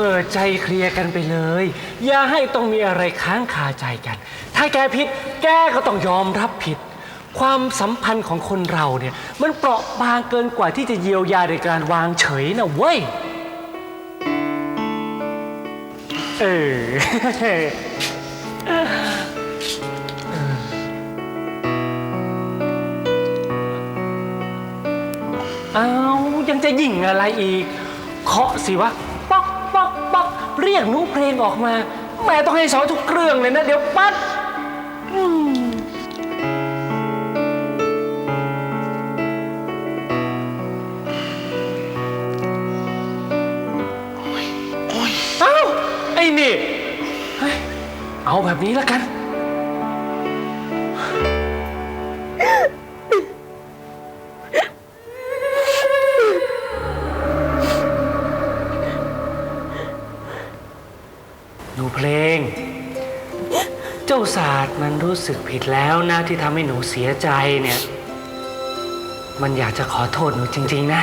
เปิดใจเคลียร์กันไปเลย อย่าให้ต้องมีอะไรค้างคาใจกัน ถ้าแกผิด แกก็ต้องยอมรับผิด ความสัมพันธ์ของคนเราเนี่ย มันเปราะบางเกินกว่าที่จะเยียวยาโดยการวางเฉยนะเว้ย เออ เอายังจะยิ่งอะไรอีก เคาะสิวะ เรียกหนูเพลงออกมาแม่ต้องให้สอนทุกเครื่องเลยนะ เดี๋ยวปัดอืมเอ้าไอ้นี่เฮ้ยเอาแบบนี้แล้วกัน มันรู้สึกผิดแล้วนะที่ทำให้หนูเสียใจเนี่ย มันอยากจะขอโทษหนูจริง ๆ นะ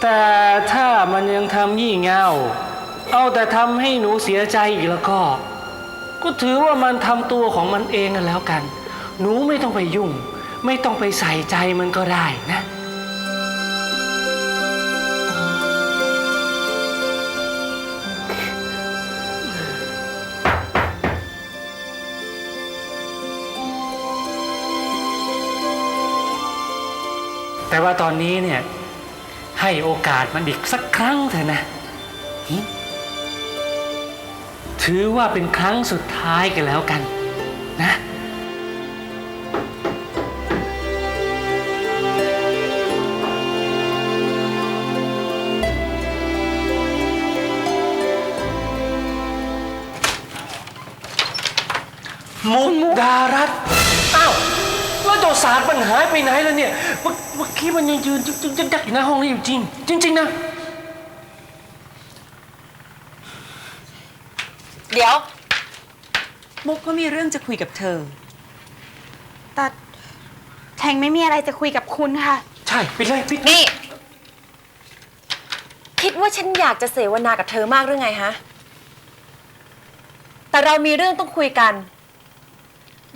แต่ถ้ามันยังทำยี่เง่า เอาแต่ทำให้หนูเสียใจอีกแล้วก็ ก็ถือว่ามันทำตัวของมันเองกันแล้วกัน หนูไม่ต้องไปยุ่ง ไม่ต้องไปใส่ใจมันก็ได้นะ แต่ว่าตอนนี้เนี่ยให้โอกาสมันอีกสักครั้งเถอะนะหึถือว่าเป็นครั้งสุดท้ายกันแล้วกันนะมุกดารัตน์อ้าวแล้ว เจ้าสารมันหายไปไหนแล้วเนี่ยเมื่อเมื่อกี้มันยังยืนจึ๊กจักอยู่หน้าห้องนี้อยู่จริง จริง ๆ นะ เดี๋ยว มุกก็มีเรื่องจะคุยกับเธอ แต่แทงไม่มีอะไรจะคุยกับคุณค่ะ ใช่ปิดเลยปิดนี่ คิดว่าฉันอยากจะเสวนากับเธอมากหรือไงฮะ แต่เรามีเรื่องต้องคุยกัน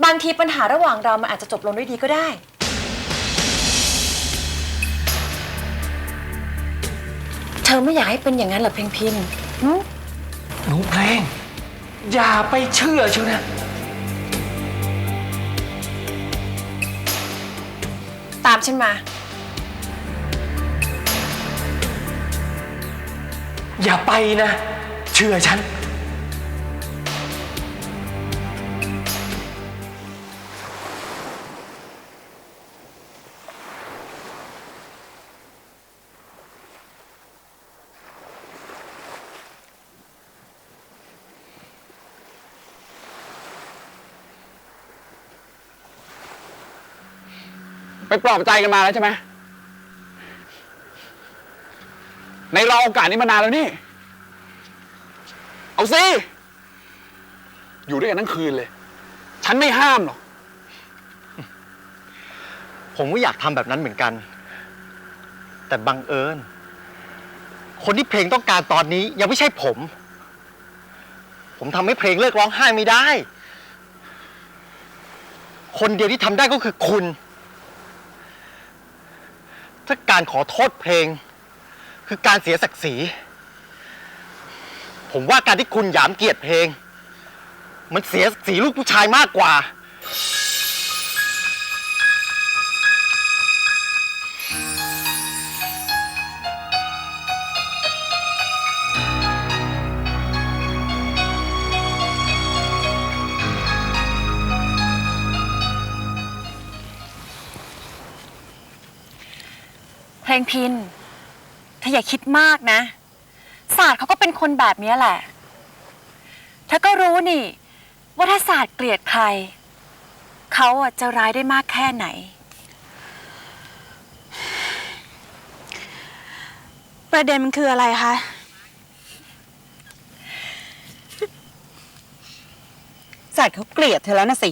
บางทีปัญหาระหว่างเรามันอาจจะจบลงด้วยดีก็ได้ เธอไม่อยากให้เป็นอย่างนั้นเหรอเพลงพินหึหนูเพลง อย่าไปเชื่อเชียวนะ ตามฉันมา อย่าไปนะ เชื่อฉัน ไปปลอบใจกันมาแล้วใช่ไหมในรอโอกาสนี้มานานแล้วนี่ เอาสิ อยู่ด้วยกันทั้งคืนเลย ฉันไม่ห้ามหรอก ผมก็อยากทำแบบนั้นเหมือนกัน แต่บังเอิญ คนที่เพลงต้องการตอนนี้ยังไม่ใช่ผม ผมทำให้เพลงเลิกร้องไห้ไม่ได้ คนเดียวที่ทำได้ก็คือคุณ ถ้าการขอโทษเพลง คือการเสียศักดิ์ศรี ผมว่าการที่คุณหยามเกียรติเพลง มันเสียศักดิ์ศรีลูกผู้ชายมากกว่า เพลงพินเธออย่าคิดมากนะ ศาสตร์เขาก็เป็นคนแบบนี้แหละ เธอก็รู้นี่ ว่าถ้าศาสตร์เกลียดใคร เขาอะจะร้ายได้มากแค่ไหน ประเด็นมันคืออะไรคะ ศาสตร์เขาเกลียดเธอแล้วนะสิ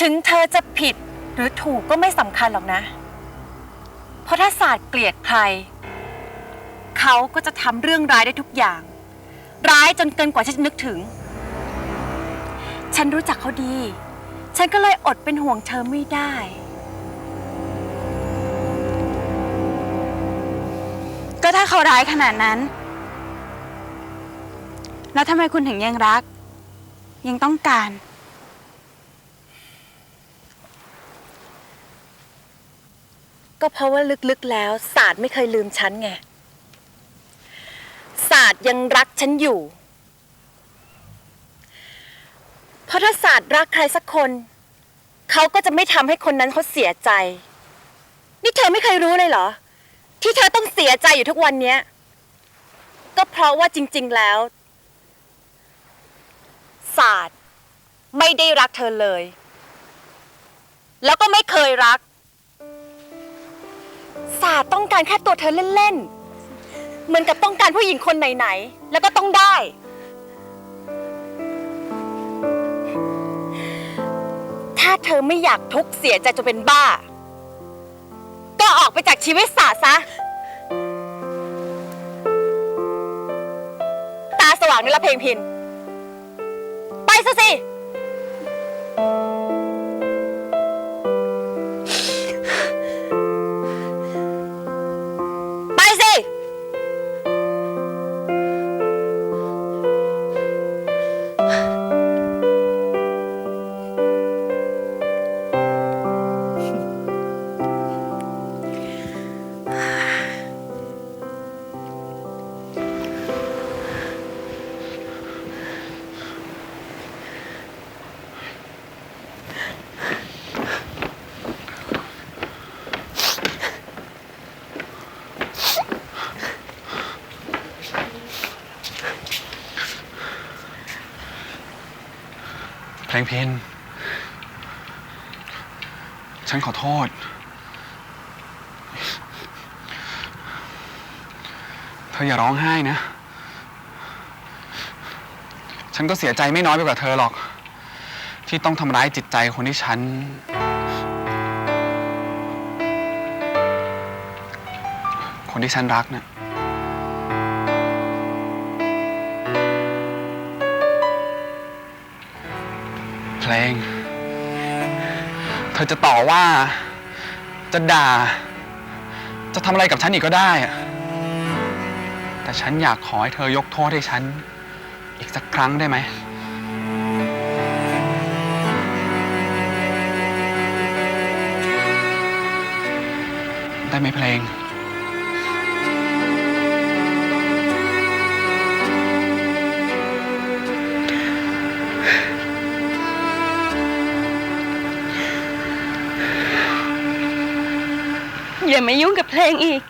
ถึงเธอจะผิดหรือถูกก็ไม่สำคัญหรอกนะ เพราะถ้าศาสตร์เกลียดใคร เขาก็จะทำเรื่องร้ายได้ทุกอย่าง ร้ายจนเกินกว่าที่จะนึกถึง ฉันรู้จักเขาดี ฉันก็เลยอดเป็นห่วงเธอไม่ได้ ก็ถ้าเขาร้ายขนาดนั้น แล้วทำไมคุณถึงยังรัก ยังต้องการ ก็เพราะว่าลึกๆแล้วศาสตร์ไม่เคยลืมฉันไงศาสตร์ยังรักฉันอยู่ เพราะถ้าศาสตร์รักใครสักคน เขาก็จะไม่ทำให้คนนั้นเขาเสียใจ นี่เธอไม่เคยรู้เลยเหรอ ที่เธอต้องเสียใจอยู่ทุกวันเนี้ย ก็เพราะว่าจริง ๆแล้วศาสตร์ไม่ได้รักเธอเลย แล้วก็ไม่เคยรัก ศาสตร์ต้องการแค่ตัวเธอเล่นๆ เหมือนกับต้องการผู้หญิงคนไหนๆ แล้วก็ต้องได้ ถ้าเธอไม่อยากทุกข์เสียใจจนเป็นบ้า ก็ออกไปจากชีวิตศาซะ ตาสว่างนี่ละเพลงพิน ไปซะสิ เพลงเพนฉันขอโทษ เธออย่าร้องไห้นะ ฉันก็เสียใจไม่น้อยไปกว่าเธอหรอก ที่ต้องทำร้ายจิตใจคนที่ฉัน คนที่ฉันรักน่ะ ลง เธอจะต่อว่า จะด่า จะทำอะไรกับฉันอีกก็ได้อะแต่ฉันอยากขอให้เธอยกโทษให้ฉัน อีกสักครั้งได้ไหม ได้ไหมเพลง ไม่ยุ่งกับเพลงอีก